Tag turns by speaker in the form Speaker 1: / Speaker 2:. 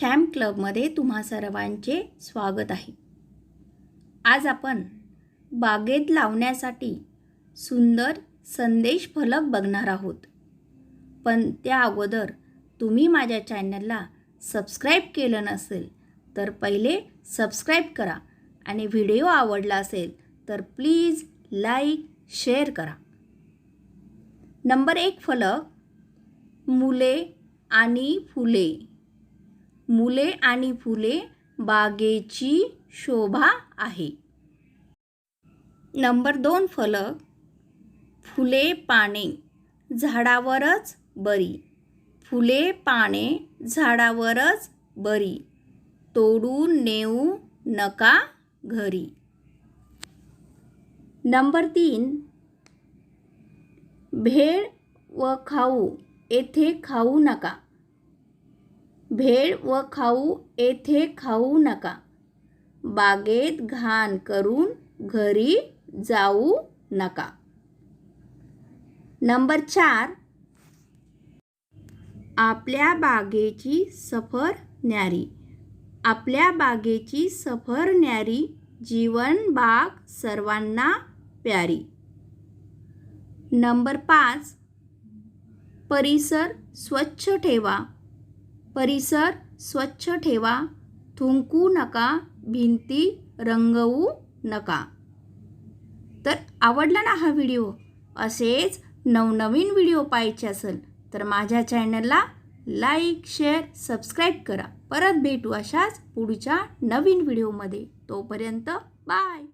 Speaker 1: छॅम क्लबमध्ये तुम्हा सर्वांचे स्वागत आहे. आज आपण बागेत लावण्यासाठी सुंदर संदेश फलक बघणार आहोत. पण त्या अगोदर तुम्ही माझ्या चॅनलला सबस्क्राईब केलं नसेल तर पहिले सबस्क्राईब करा आणि व्हिडिओ आवडला असेल तर प्लीज लाईक शेअर करा. नंबर एक फलक मुले आणि फुले. मुले आणि फुले बागेची शोभा आहे. नंबर दोन फलक फुले पाने झाडावरच बरी. फुले पाने झाडावरच बरी. तोडून नेऊ नका घरी. नंबर तीन भेळ व खाऊ येथे खाऊ नका. भेळ व खाऊ येथे खाऊ नका. बागेत घाण करून घरी जाऊ नका. नंबर चार. आपल्या बागेची सफर न्यारी. आपल्या बागेची सफर न्यारी जीवन बाग सर्वांना प्यारी. नंबर पाच. परिसर स्वच्छ ठेवा. परिसर स्वच्छ ठेवा. थुंकू नका भिंती रंगवू नका. तर आवडला ना हा व्हिडिओ? असेच नवनवीन व्हिडिओ पाहायचे असेल तर माझ्या चॅनलला लाईक शेअर सबस्क्राईब करा. परत भेटू अशाच पुढच्या नवीन व्हिडिओमध्ये. तोपर्यंत बाय.